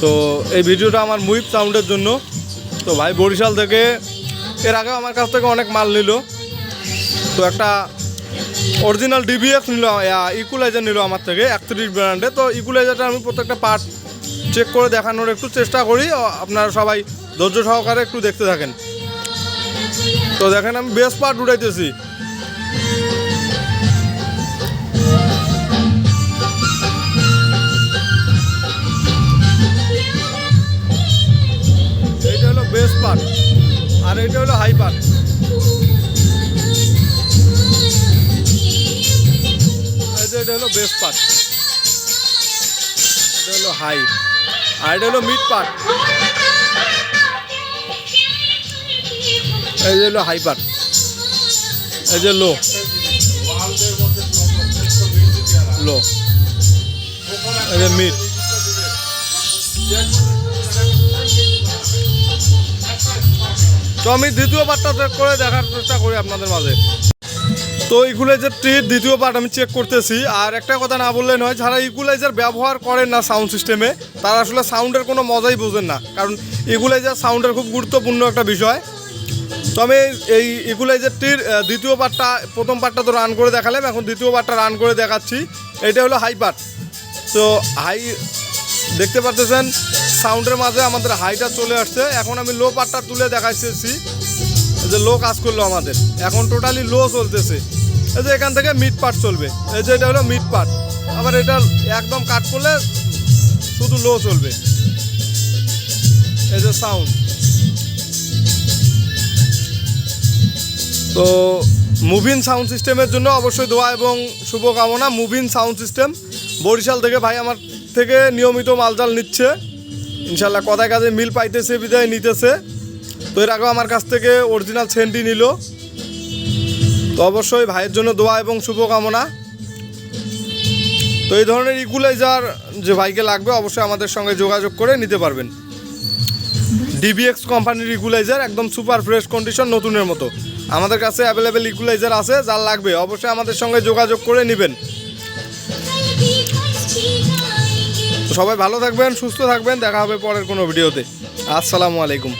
তো এই ভিডিওটা আমার মুইপ সাউন্ডের জন্য। তো ভাই বরিশাল থেকে এর আগে আমার কাছ থেকে অনেক মাল নিল। তো একটা অরিজিনাল ডিবিএক্স নিল ইকুলাইজার নিল আমার থেকে, একত্রিশ ব্র্যান্ডে তো ইকুলাইজারটা আমি প্রত্যেকটা পার্ট চেক করে দেখানোর একটু চেষ্টা করি। আপনারা সবাই ধৈর্য সহকারে একটু দেখতে থাকেন। তো দেখেন আমি বেস্ট পার্ট উঠাইতেছি আর এইটা হলো হাই যে এটা হলো বেস্ট পার্ট এটা হলো হাই আর এটা হলো মিড পার্ট এই যে হলো হাই পার্ট এই যে লো লো এই যে মিড আমি দ্বিতীয় পার্টটা চেক করে দেখার চেষ্টা করি আপনাদের মাঝে। তো ইকুলাইজার ট্রির দ্বিতীয় পার্ট আমি চেক করতেছি। আর একটা কথা না বললে নয়, যারা ইকুলাইজার ব্যবহার করেন না সাউন্ড সিস্টেমে তারা আসলে সাউন্ডের কোনো মজাই বোঝেন না। কারণ ইকুলাইজার সাউন্ডের খুব গুরুত্বপূর্ণ একটা বিষয়। তো আমি এই ইকুলাইজারটির দ্বিতীয় পার্টটা প্রথম পার্টটা তো রান করে দেখালাম, এখন দ্বিতীয় পার্টটা রান করে দেখাচ্ছি। এটা হলো হাই পার্ট তো হাই দেখতে পারতেছেন? সাউন্ডের মাঝে আমাদের হাইটা চলে আসছে। এখন আমি লো পার্টটা তুলে এই যে লো কাজ করল আমাদের। এখন টোটালি লো চলতেছে। এই যে এখান থেকে মিড পার্ট চলবে। এই যে এটা হলো মিড পার্ট আবার এটা একদম কাট করলে শুধু লো চলবে। এই যে সাউন্ড তো মুভিন সাউন্ড সিস্টেমের জন্য অবশ্যই দোয়া এবং শুভকামনা। মুভিন সাউন্ড সিস্টেম বরিশাল থেকে ভাই আমার থেকে নিয়মিত মালজাল নিচ্ছে। ইনশাল্লাহ কথায় কাজে মিল পাইতেছে, বিদায় নিতেছে। তো এর আগেও আমার কাছ থেকে অরিজিনাল সেন্টি নিল। তো অবশ্যই ভাইয়ের জন্য দোয়া এবং শুভকামনা। তো এই ধরনের ইকুলাইজার যে ভাইকে লাগবে, অবশ্যই আমাদের সঙ্গে যোগাযোগ করে নিতে পারবেন। ডিবিএক্স কোম্পানির ইকুলাইজার একদম সুপার ফ্রেশ কন্ডিশন নতুনের মতো। আমাদের কাছে অ্যাভেলেবেল ইকুলাইজার আছে, যার লাগবে, অবশ্যই আমাদের সঙ্গে যোগাযোগ করে নেবেন। সবাই ভালো থাকবেন সুস্থ থাকবেন দেখা হবে পরের কোনো ভিডিওতে। আসসালামু আলাইকুম।